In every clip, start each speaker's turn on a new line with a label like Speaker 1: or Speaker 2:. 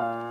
Speaker 1: Bye.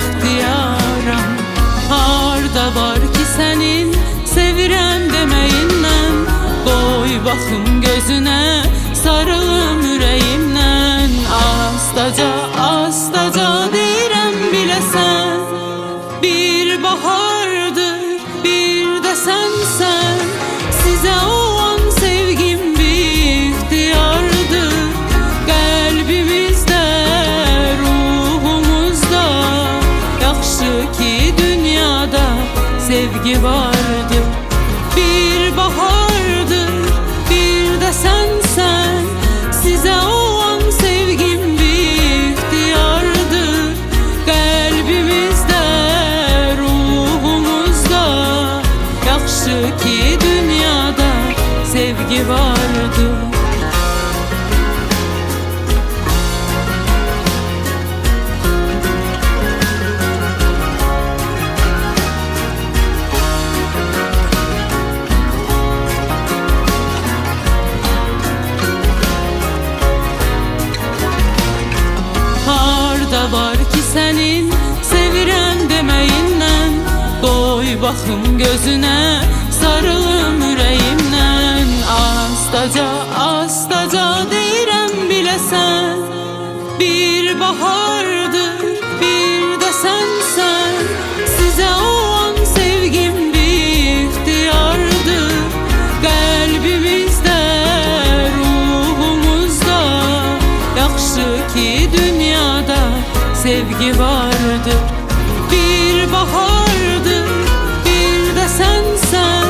Speaker 1: Kəsdən bəxtiyaram Harda var ki sənin sevirəm deməyindən Qoy baxım gözünə, sarılım ürəyimdən Astaca, astaca Yaxşı ki dünyada sevgi vardır. Bir bahardır, bir də sənsən Sizə olan sevgim bir ixtiyardır Qəlbimizdə, ruhumuzda. Yaxşı ki dünyada sevgi vardır var ki sənin sevirəm deməyindən Qoy baxım gözünə, sarılım ürəyimdən Astaca, astaca deyirəm biləsən Bir bahardır, sevgi vardır. Bir bahardır, bir də sənsən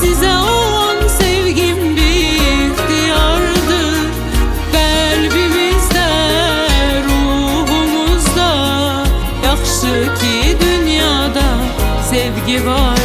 Speaker 1: Sizə olan sevgim bir ixtiyardır Qəlbimizdə, ruhumuzda Yaxşı ki dünyada sevgi var